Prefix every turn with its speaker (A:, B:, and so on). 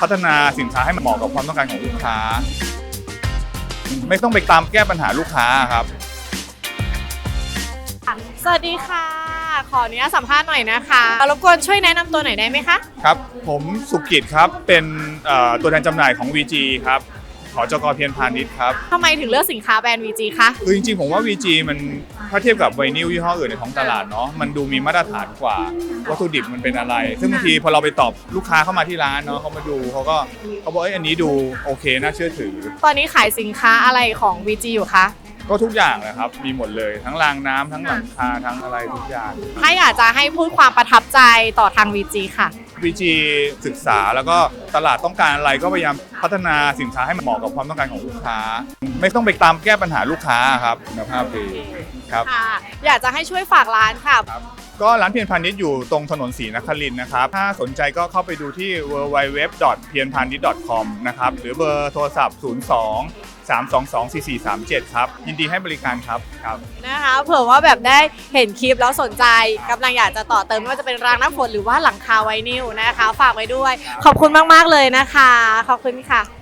A: พัฒนาสินค้าให้มันเหมาะกับความต้องการของลูกค้า ไม่ต้องไปตามแก้ปัญหาลูกค้าครับ
B: สวัสดีค่ะ ขออนุญาตสัมภาษณ์หน่อยนะคะรบกวนช่วยแนะนำตัวหน่อยได้ไหมคะ
A: ครับ ผมสุกิจครับ เป็นเอ่อตัวแทนจำหน่ายของ VG ครับ ขอจกเพียรพาณิชย์ครับ
B: ทำไมถึงเลือกสินค้าแบรนด์ VG คะ
A: คือจริงๆ ผมว่า VG มันถ้าเทียบกับไวนิลยี่ห้ออื่นในท้องตลาดเนาะมันดูมีมาตรฐานกว่าวัตถุดิบมันเป็นอะไร ซึ่งบางทีพอเราไปตอบลูกค้าเข้ามาที่ร้านเนาะเขามาดูเขาก็เขาบอกเอ้ยอันนี้ดูโอเคน่าเชื่อถือ
B: ตอนนี้ขายสินค้าอะไรของ VG อยู่คะ
A: ก็ทุกอย่างเลยครับ มีหมดเลยทั้งรางน้ำทั้งหลังคาทั้งอะไรทุกอย่าง
B: ถ้าอยากจะให้พูดความประทับใจต่อทาง VG ค่ะ
A: VG ศึกษา แล้วก็ตลาดต้องการอะไรก็พยายามพัฒนาสินค้าให้มันเหมาะกับความต้องการของลูกค้า ไม่ต้องไปตามแก้ปัญหาลูกค้าครับคุณภาพดีครับ
B: ค่ะ อยากจะให้ช่วยฝากร้านค่ะ
A: ก็ร้านเพียรพาณิชย์อยู่ตรงถนนศรีนครินทร์นะครับ ถ้าสนใจก็เข้าไปดูที่ w w w p i e n p a n i s h c o m นะครับ หรือเบอร์โทรศัพท์ 02 322 4437 ครับ ยินดีให้บริการครับครับ
B: นะคะเผื่อว่าแบบได้เห็นคลิปแล้วสนใจกำลังอยากจะต่อเติมไม่ว่าจะเป็นรางน้ำฝนหรือว่าหลังคาไวนิลนะคะ ฝากไว้ด้วย ขอบคุณมาก ๆ เลยนะคะ ขอบคุณค่ะ